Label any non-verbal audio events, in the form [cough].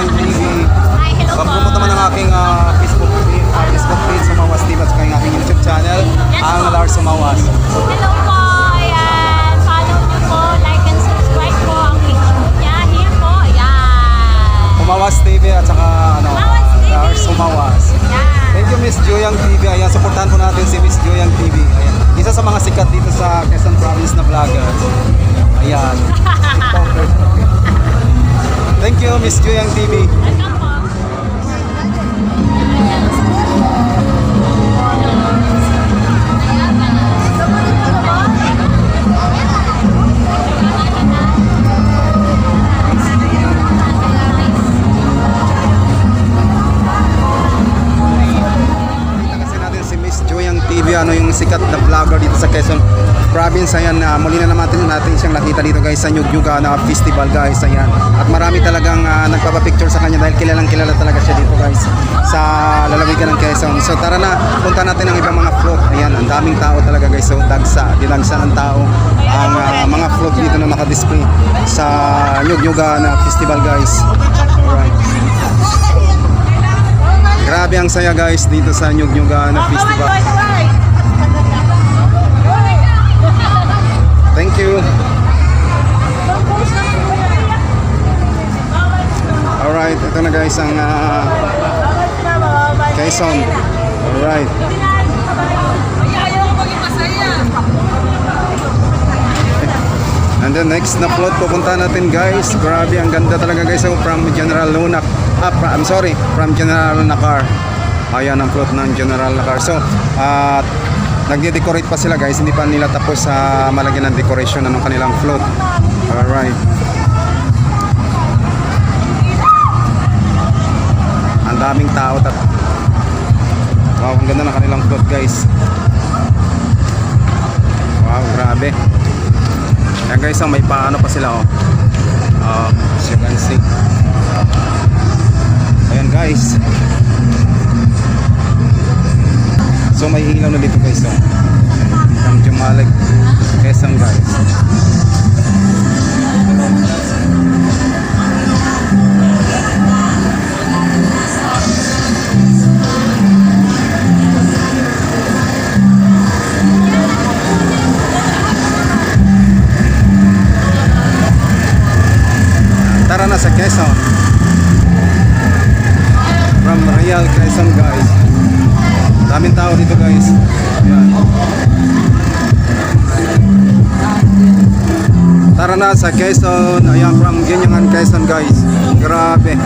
Hello po. Pag-promote naman ang aking ah, Facebook page, ah, Facebook page Sumawas TV at saka yung aking YouTube channel, Yes, ang. Lars Sumawas. Hello po. Ayan. Follow niyo po. Like and subscribe po ang page niya. Here po. Ayan. Sumawas TV at saka ano, TV. Lars Sumawas. Ayan. Thank you Miss Joyang TV. Ayan, supportahan po natin si Miss Joyang TV. Ayan. Isa sa mga sikat dito sa Quezon Province na vlogger. Ayan. [laughs] TikTokers. Thank you Miss Joyang TV. Ano yung sikat na vlogger dito sa Quezon Province. Ayan, ah, muli na naman natin siyang nakita dito guys sa Nyugyuga na festival guys. Ayan. At marami talagang uh, nagpapapicture sa kanya dahil kilalang kilala talaga siya dito guys sa lalawigan ng Quezon. So tara na, punta natin ang ibang mga float. Ayan, ang daming tao talaga guys. So dagsa, dinagsa ng tao ang ah, mga float dito na nakadisplay sa Nyugyuga na festival guys. Alright. Grabe ang saya guys dito sa Nyugyuga na festival. Thank you. Alright, ito na guys ang ah, Quezon. Alright. And then next na float pupunta natin guys. Grabe ang ganda talaga guys oh, from General Luna. Ah, fra- I'm sorry, from General Nakar. Ayan ang float ng General Nakar. So, at nagde-decorate pa sila guys. Hindi pa nila tapos sa malagyan ng decoration ng kanilang float. Alright. Ang daming tao. Wow, ang ganda ng kanilang float guys. Wow, grabe. Ayan guys, oh, may paano pa sila oh. Uh, as you can see. Ayan guys. So may ilaw na dito guys oh. From Jumalig, Quezon guys. Sa Quezon. From Real Quezon guys. Daming tao dito guys. Ayan. Tara na sa Quezon. Ayan from Ginyangan Quezon guys. Grabe.